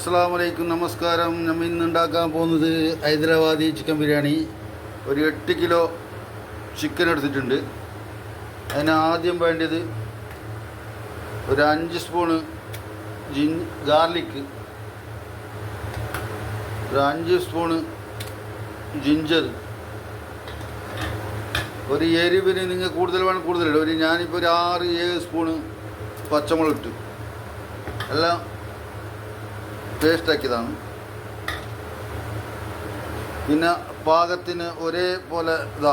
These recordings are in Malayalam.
അസ്സാം വലൈക്കും നമസ്കാരം. നമ്മൾ ഇന്ന് ഉണ്ടാക്കാൻ പോകുന്നത് ഹൈദരാബാദി ചിക്കൻ ബിരിയാണി. ഒരു എട്ട് കിലോ ചിക്കൻ എടുത്തിട്ടുണ്ട്. അതിന് ആദ്യം വേണ്ടത് ഒരു അഞ്ച് സ്പൂണ് ജിൻ ഗാർലിക്ക് ഒരു അഞ്ച് സ്പൂണ് ജിഞ്ചർ. ഒരു എരിവിന് നിങ്ങൾ കൂടുതൽ വേണം കൂടുതൽ ഇടും ഒരു ഞാനിപ്പോൾ ഒരു ആറ് ഏഴ് സ്പൂണ് പച്ചമുളക് ഇട്ടു. എല്ലാം പേസ്റ്റാക്കിയതാണ് പിന്നെ പാകത്തിന് ഒരേപോലെ ഇതാ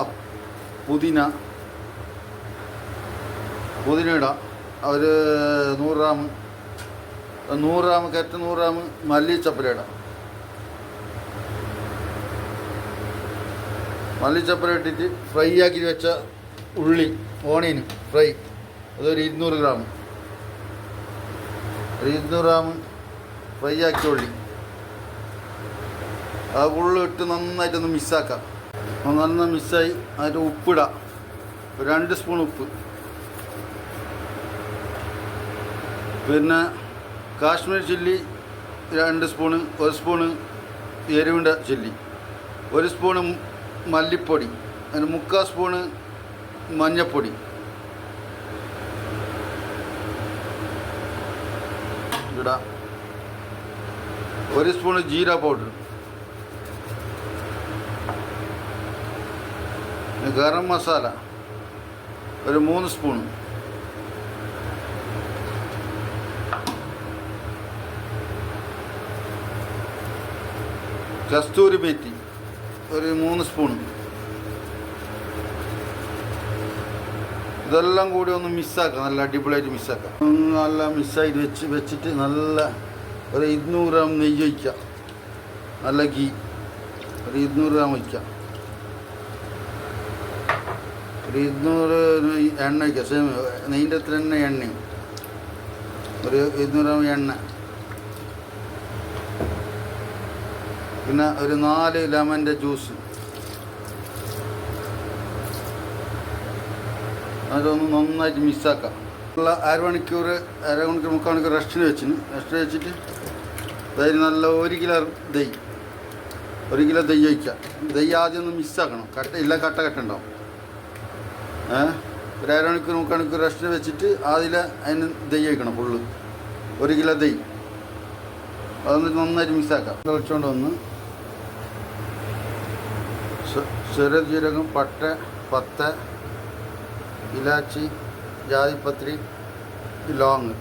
പുതിന. പുതിന ഇടാം. ഒരു നൂറ് ഗ്രാം നൂറ് ഗ്രാം കയറ്റ നൂറ് ഗ്രാം മല്ലിച്ചപ്പല ഇടാം. മല്ലിച്ചപ്പല ഇട്ടിട്ട് ഫ്രൈ ആക്കി വെച്ച ഉള്ളി ഓണിയൻ ഫ്രൈ. അതൊരു ഇരുന്നൂറ് ഗ്രാം. ഒരു ഇരുന്നൂറ് ഗ്രാം ഫ്രൈ ആക്കി ഉള്ളി ആ ഉള്ളി ഇട്ട് നന്നായിട്ടൊന്ന് മിസ്സാക്കാം നന്നായി മിസ്സായി അതിന്റെ ഉപ്പിടാം. രണ്ട് സ്പൂൺ ഉപ്പ്. പിന്നെ കാശ്മീർ ചില്ലി രണ്ട് സ്പൂണ് ഒരു സ്പൂണ് എരിവിന്റെ ചില്ലി ഒരു സ്പൂണ് മല്ലിപ്പൊടി അതിന് മുക്കാൽ സ്പൂണ് മഞ്ഞൾപ്പൊടി ഇടാം. ഒരു സ്പൂൺ ജീര പൗഡർ. ഗരം മസാല. ഒരു മൂന്ന് സ്പൂൺ കസ്തൂരി മേത്തി ഒരു മൂന്ന് സ്പൂൺ ഇതെല്ലാം കൂടി ഒന്ന് മിസ്സാക്കാം നല്ല അടിപൊളിയായിട്ട് മിസ്സാക്കാം നല്ല മിസ്സായിട്ട് വെച്ച് വെച്ചിട്ട് നല്ല ഒരു ഇരുന്നൂറ് ഗ്രാം നെയ്യ് വയ്ക്കാം നല്ല ഗീ ഒരു ഇരുന്നൂറ് ഗ്രാം വയ്ക്കാം ഒരു ഇരുന്നൂറ് എണ്ണ വയ്ക്കാം സെയിം നെയ്യിന്റെ അത്ര തന്നെ എണ്ണയും. ഒരു ഇരുന്നൂറ് ഗ്രാം എണ്ണ. പിന്നെ ഒരു നാല് ലെമന്റെ ജ്യൂസ്. അതൊന്ന് നന്നായിട്ട് മിക്സാക്കാം. ഉള്ള അരമണിക്കൂർ അരമണിക്കൂർ മുക്കാൽ മണിക്കൂർ റെസ്റ്റിന് വെച്ചിന്. റെസ്റ്റിന് വെച്ചിട്ട് ദൈ നല്ല ഒരു കിലോ ദൈ ഒരു കിലോ ദൈ ഒഴിക്കുക. ദൈ ആദ്യം ഒന്ന് മിസ്സാക്കണം കട്ട ഇല്ല കട്ട കട്ട ഉണ്ടാവും. ഏ? ഒരു അരമണിക്കൂർ മുക്കാൽ മണിക്കൂർ റെസ്റ്റിന് വെച്ചിട്ട് അതിൽ അതിന് ദൈ ഒഴിക്കണം ഫുള്ള് ഒരു കിലോ ദൈ അതൊന്നിട്ട് നന്നായിട്ട് മിസ്സാക്കാം തിളച്ചുകൊണ്ട് വന്ന് ചെറുജീരകം പട്ട പത്ത ഇലാച്ചി ജാതിപത്രി ലോങ്.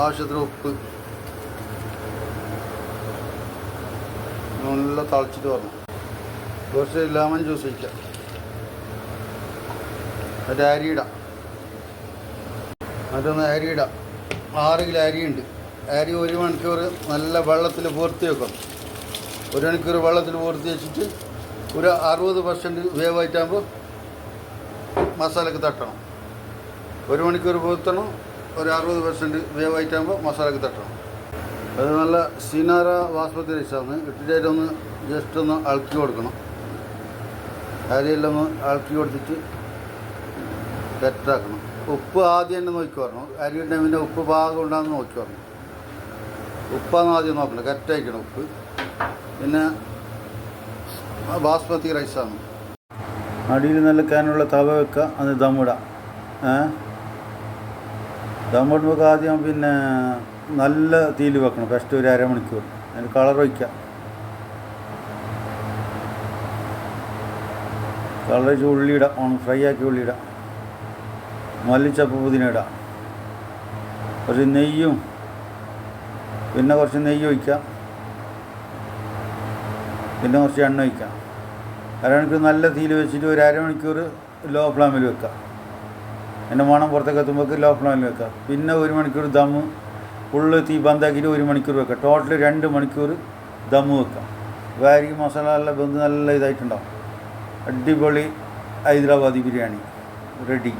ആവശ്യത്തിന് ഉപ്പ്. നല്ല തളിച്ചിട്ട് വരണം. കുറച്ച് ലെമൺ ജ്യൂസ് വയ്ക്കാം മറ്റേ അരിയിടാം മറ്റൊന്ന് അരിയിടാം ആറ് കിലോ അരിയുണ്ട് അരി ഒരു മണിക്കൂർ നല്ല വെള്ളത്തിൽ പൂർത്തി വെക്കണം. ഒരു മണിക്കൂർ വെള്ളത്തിൽ പൂർത്തി വെച്ചിട്ട് ഒരു അറുപത് പെർസെന്റ് വേവായിട്ടാകുമ്പോൾ മസാലക്ക് തട്ടണം. ഒരു മണിക്കൂർ പുലർത്തണം ഒരു അറുപത് പെർസെന്റ് വേവായിട്ടാകുമ്പോൾ മസാലക്ക് തട്ടണം. അത് നല്ല സിനാര ബാസ്മതി റൈസാണ് ഇട്ടിട്ടായിട്ടൊന്ന് ജസ്റ്റ് ഒന്ന് അളക്കി കൊടുക്കണം. അരിയെല്ലാം ഒന്ന് അളക്കി കൊടുത്തിട്ട് സെറ്റാക്കണം. ഉപ്പ് ആദ്യം തന്നെ നോക്കി വരണം. അരി ടൈമിന്റെ ഉപ്പ് പാകം ഉണ്ടാകുന്ന നോക്കി വരണം. ഉപ്പാന്ന് ആദ്യം നോക്കണം കറക്റ്റായിരിക്കണം ഉപ്പ്. പിന്നെ ബാസ്മതി റൈസാണ്. അടിയിൽ നല്ല കാനുള്ള തവ വെക്കുക അത് ദമ്മിടാം ദമ്മിടുമ്പോൾ ആദ്യം പിന്നെ നല്ല തീയിൽ വെക്കണം ഫസ്റ്റ് ഒരു അരമണിക്കൂർ. അതിന് കളർ വയ്ക്കുക കളർ വെച്ച് ഉള്ളിയിടാം ഓൺ ഫ്രൈ ആക്കി ഉള്ളിയിടാം മല്ലിച്ചപ്പ് പുതിന ഇടാം. കുറച്ച് നെയ്യും പിന്നെ കുറച്ച് നെയ്യ് ഒഴിക്കാം. പിന്നെ കുറച്ച് എണ്ണ ഒഴിക്കാം. അരമണിക്കൂർ നല്ല തീയിൽ വെച്ചിട്ട് ഒരു അരമണിക്കൂർ ലോ ഫ്ലാമിൽ വെക്കാം. എന്റെ മണം പുറത്തേക്ക് എത്തുമ്പോൾ ലോ ഫ്ലാമിൽ വെക്കാം. പിന്നെ ഒരു മണിക്കൂർ ദമ്മ് ഫുള്ള് തീ ബന്ധാക്കിയിട്ട് ഒരു മണിക്കൂർ വെക്കാം. ടോട്ടൽ രണ്ട് മണിക്കൂർ ദമ്മ് വെക്കാം. വാരി മസാല എല്ലാം ബന്ധു നല്ല ഇതായിട്ടുണ്ടാവും. അടിപൊളി ഹൈദരാബാദി ബിരിയാണി. റെഡി